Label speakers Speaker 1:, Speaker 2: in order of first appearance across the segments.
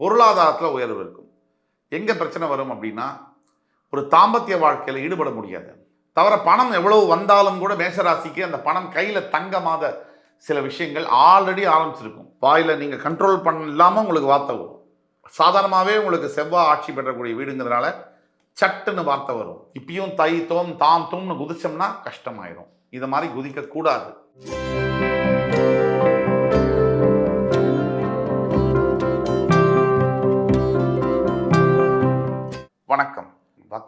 Speaker 1: பொருளாதாரத்தில் உயர்வு இருக்கும். எங்கே பிரச்சனை வரும் அப்படின்னா ஒரு தாம்பத்திய வாழ்க்கையில் ஈடுபட முடியாது. தவிர பணம் எவ்வளவு வந்தாலும் கூட மேஷராசிக்கு அந்த பணம் கையில் தங்கமாத சில விஷயங்கள் ஆல்ரெடி ஆரம்பிச்சிருக்கும். வாயில் நீங்கள் கண்ட்ரோல் பண்ண இல்லாமல் உங்களுக்கு வார்த்தை வரும். சாதாரணமாகவே உங்களுக்கு செவ்வாய் ஆட்சி பெறக்கூடிய வீடுங்கிறதுனால சட்டுன்னு வார்த்தை வரும். இப்பயும் தை தோம் தாம் தோம்னு குதிச்சோம்னா கஷ்டமாயிரும். இதை மாதிரி குதிக்கக்கூடாது.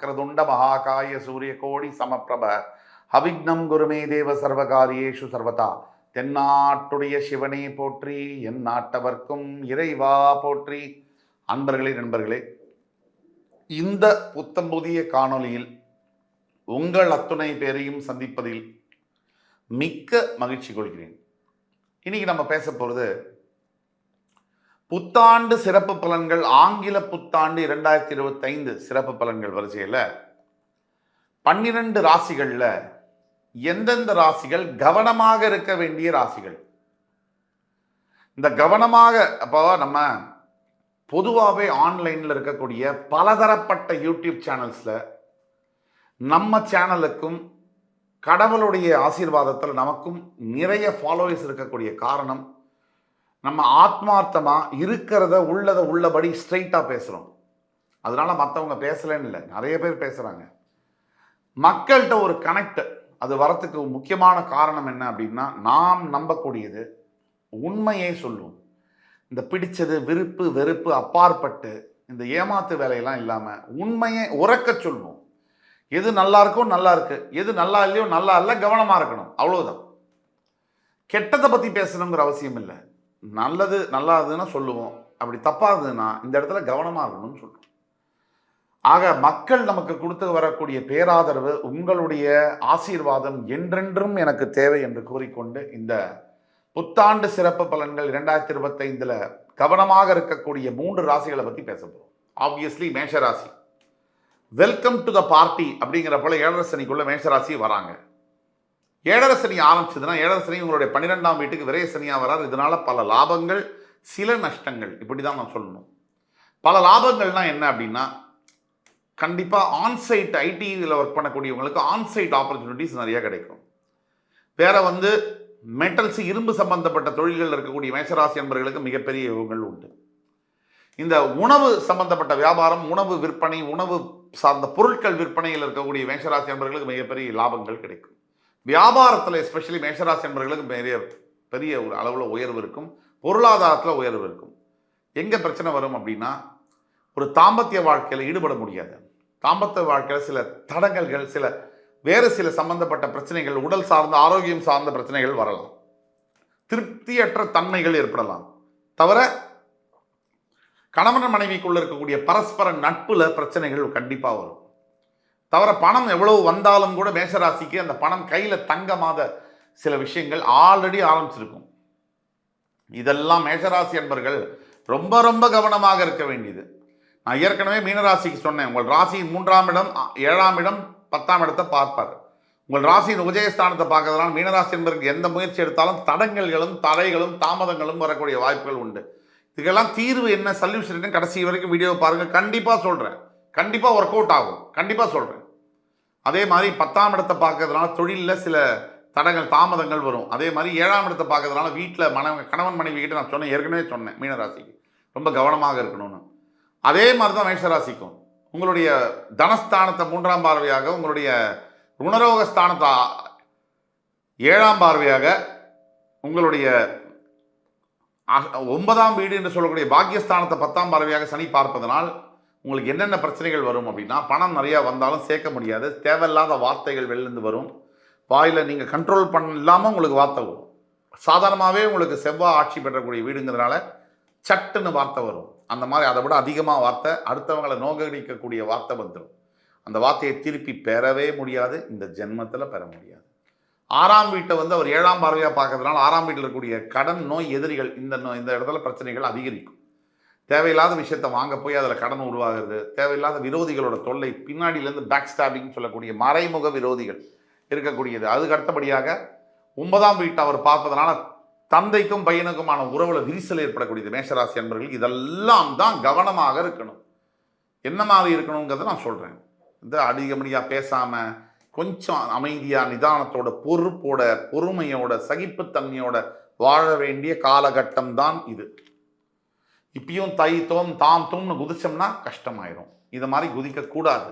Speaker 1: வக்ரதுண்ட மகாகாய சூரிய கோடி சமப்பிரப. அவிக்னம் குருமே தேவ சர்வகாரியேஷு சர்வதா. தென்னாட்டுடைய சிவனே போற்றி என் நாட்டவர்க்கும் இறைவா போற்றி. அன்பர்களே நண்பர்களே இந்த புத்தம் புதிய காணொலியில் உங்கள் அத்துணை பேரையும் சந்திப்பதில் மிக்க மகிழ்ச்சி கொள்கிறேன். இன்னைக்கு நம்ம பேச போகிறது புத்தாண்டு சிறப்பு பலன்கள் ஆங்கில புத்தாண்டு இரண்டாயிரத்தி இருபத்தைந்து சிறப்பு பலன்கள் வரிசையில் பன்னிரண்டு ராசிகளில் எந்தெந்த ராசிகள் கவனமாக இருக்க வேண்டிய ராசிகள்? இந்த கவனமாக அப்போ நம்ம பொதுவாகவே ஆன்லைனில் இருக்கக்கூடிய பலதரப்பட்ட யூடியூப் சேனல்ஸில் நம்ம சேனலுக்கும் கடவுளுடைய ஆசீர்வாதத்தில் நமக்கும் நிறைய ஃபாலோவர்ஸ் இருக்கக்கூடிய காரணம் நம்ம ஆத்மார்த்தமாக இருக்கிறத உள்ளதை உள்ளபடி ஸ்ட்ரைட்டாக பேசுகிறோம் அதனால் மற்றவங்க பேசலன்னு இல்லை. நிறைய பேர் பேசுகிறாங்க மக்கள்கிட்ட ஒரு கனெக்ட் அது வரத்துக்கு முக்கியமான காரணம் என்ன அப்படின்னா நாம் நம்பக்கூடியது உண்மையே சொல்லுவோம் இந்த பிடிச்சது விருப்பு வெறுப்பு அப்பாற்பட்டு இந்த ஏமாத்து வேலையெல்லாம் இல்லாமல் உண்மையை உறக்க சொல்லுவோம் எது நல்லா இருக்கோ நல்லா இருக்கு. எது நல்லா இல்லையோ நல்லா இல்லை கவனமாக இருக்கணும். அவ்வளோதான் கெட்டதை பற்றி பேசணுங்கிற அவசியம் இல்லை. நல்லது நல்லாதுன்னா சொல்லுவோம். அப்படி தப்பாகுதுன்னா இந்த இடத்துல கவனமாக இருக்கணும்னு சொல்கிறோம் ஆக மக்கள் நமக்கு கொடுத்து வரக்கூடிய பேராதரவு உங்களுடைய ஆசீர்வாதம் என்றென்றும் எனக்கு தேவை என்று கூறிக்கொண்டு இந்த புத்தாண்டு சிறப்பு பலன்கள் இரண்டாயிரத்தி இருபத்தைந்தில் கவனமாக இருக்கக்கூடிய மூன்று ராசிகளை பற்றி பேச போகிறோம் ஆப்வியஸ்லி மேஷராசி. வெல்கம் டு த பார்ட்டி அப்படிங்கிற போல ஏழரை சனிக்குள்ள மேஷராசி வராங்க. ஏழரை சனி ஆரம்பிச்சதுன்னா ஏழரை சனி உங்களுடைய பன்னிரெண்டாம் வீட்டுக்கு விரைய சனியாக வராது இதனால் பல லாபங்கள் சில நஷ்டங்கள். இப்படி தான் நான் சொல்லணும். பல லாபங்கள்னா என்ன அப்படின்னா கண்டிப்பாக ஆன்சைட் ஐடியில் ஒர்க் பண்ணக்கூடியவங்களுக்கு ஆன்சைட் ஆப்பர்ச்சுனிட்டிஸ் நிறையா கிடைக்கும். வேற வந்து மெட்டல்ஸ் இரும்பு சம்பந்தப்பட்ட தொழில்கள் இருக்கக்கூடிய மேசராசி என்பவர்களுக்கு மிகப்பெரிய யோகங்கள் உண்டு. இந்த உணவு சம்பந்தப்பட்ட வியாபாரம் உணவு விற்பனை உணவு சார்ந்த பொருட்கள் விற்பனையில் இருக்கக்கூடிய மேஷராசி என்பவர்களுக்கு மிகப்பெரிய லாபங்கள் கிடைக்கும். வியாபாரத்தில் எஸ்பெஷலி மேஷராசி நண்பர்களுக்கு பெரிய பெரிய ஒரு அளவில் உயர்வு இருக்கும். பொருளாதாரத்தில் உயர்வு இருக்கும். எங்கே பிரச்சனை வரும் அப்படின்னா ஒரு தாம்பத்திய வாழ்க்கையில் ஈடுபட முடியாது. தாம்பத்திய வாழ்க்கையில் சில தடங்கல்கள் சில வேறு சில சம்பந்தப்பட்ட பிரச்சனைகள் உடல் சார்ந்த ஆரோக்கியம் சார்ந்த பிரச்சனைகள் வரலாம். திருப்தியற்ற தன்மைகள் ஏற்படலாம். தவிர கணவன் மனைவிக்குள்ள இருக்கக்கூடிய பரஸ்பர நட்புல பிரச்சனைகள் கண்டிப்பாக வரும். தவிர பணம் எவ்வளவு வந்தாலும் கூட மேஷராசிக்கு அந்த பணம் கையில் தங்கமாத சில விஷயங்கள் ஆல்ரெடி ஆரம்பிச்சிருக்கும். இதெல்லாம் மேஷராசி என்பர்கள் ரொம்ப ரொம்ப கவனமாக இருக்க வேண்டியது. நான் ஏற்கனவே மீனராசிக்கு சொன்னேன் உங்கள் ராசியின் மூன்றாம் இடம் ஏழாம் இடம் பத்தாம் இடத்தை பார்ப்பார். உங்கள் ராசியின் உதயஸ்தானத்தை பார்க்கறதுனால மீனராசி என்பதற்கு எந்த முயற்சி எடுத்தாலும் தடங்கல்களும் தடைகளும் தாமதங்களும் வரக்கூடிய வாய்ப்புகள் உண்டு. இதுக்கெல்லாம் தீர்வு என்ன சொல்யூஷன் என்ன கடைசி வரைக்கும் வீடியோ பாருங்கள் கண்டிப்பாக சொல்கிறேன் கண்டிப்பாக ஒர்க் அவுட் ஆகும். கண்டிப்பாக சொல்கிறேன் அதே மாதிரி பத்தாம் இடத்தை பார்க்கறதுனால தொழிலில் சில தடங்கள் தாமதங்கள் வரும். அதே மாதிரி ஏழாம் இடத்தை பார்க்கறதுனால வீட்டில் மன கணவன் மனைவி கிட்ட நான் சொன்னேன் ஏற்கனவே சொன்னேன் மீனராசிக்கு. ரொம்ப கவனமாக இருக்கணும்னு. அதே மாதிரி தான் மேஷராசிக்கும். உங்களுடைய தனஸ்தானத்தை மூன்றாம் பார்வையாக உங்களுடைய ருணரோக ஸ்தானத்தை ஏழாம் பார்வையாக உங்களுடைய ஒன்பதாம் வீடு என்று சொல்லக்கூடிய பாக்கியஸ்தானத்தை பத்தாம் பார்வையாக சனி பார்ப்பதனால் உங்களுக்கு என்னென்ன பிரச்சனைகள் வரும் அப்படின்னா பணம் நிறையா வந்தாலும் சேர்க்க முடியாது. தேவையில்லாத வார்த்தைகள் வெளிலேருந்து வரும். வாயில் நீங்கள் கண்ட்ரோல் பண்ண இல்லாமல் உங்களுக்கு வார்த்தை வரும். சாதாரணமாகவே உங்களுக்கு செவ்வாய் ஆட்சி பெறக்கூடிய வீடுங்கிறதுனால சட்டுன்னு வார்த்தை வரும். அந்த மாதிரி அதை விட அதிகமாக வார்த்தை அடுத்தவங்களை நோக்கடிக்கக்கூடிய வார்த்தை வந்துடும் அந்த வார்த்தையை திருப்பி பெறவே முடியாது. இந்த ஜென்மத்தில் பெற முடியாது. ஆறாம் வீட்டை வந்து அவர் ஏழாம் பார்வையாக பார்க்கறதுனால ஆறாம் வீட்டில் இருக்கக்கூடிய கடன் நோய் எதிரிகள் இந்த நோய் இந்த இடத்துல பிரச்சனைகள் அதிகரிக்கும். தேவையில்லாத விஷயத்தை வாங்க போய் அதில் கடன் உருவாகிறது தேவையில்லாத விரோதிகளோட தொல்லை பின்னாடியிலேருந்து பேக் ஸ்டாபிங் சொல்லக்கூடிய மறைமுக விரோதிகள் இருக்கக்கூடியது. அதுக்கு அடுத்தபடியாக ஒன்பதாம் வீட்டை அவர் பார்ப்பதனால தந்தைக்கும் பையனுக்குமான உறவுல விரிசல் ஏற்படக்கூடியது. மேஷராசி அன்பர்கள் இதெல்லாம் தான் கவனமாக இருக்கணும். என்ன மாதிரி இருக்கணுங்கிறத நான் சொல்கிறேன் இந்த அதிகமடியாக பேசாமல் கொஞ்சம் அமைதியாக நிதானத்தோட பொறுப்போட பொறுமையோட சகிப்புத்தன்மையோட வாழ வேண்டிய காலகட்டம் தான் இது. இப்பயும் தை தோம் தாம் தோம்னு குதிச்சோம்னா கஷ்டமாயிரும். இதை மாதிரி குதிக்க கூடாது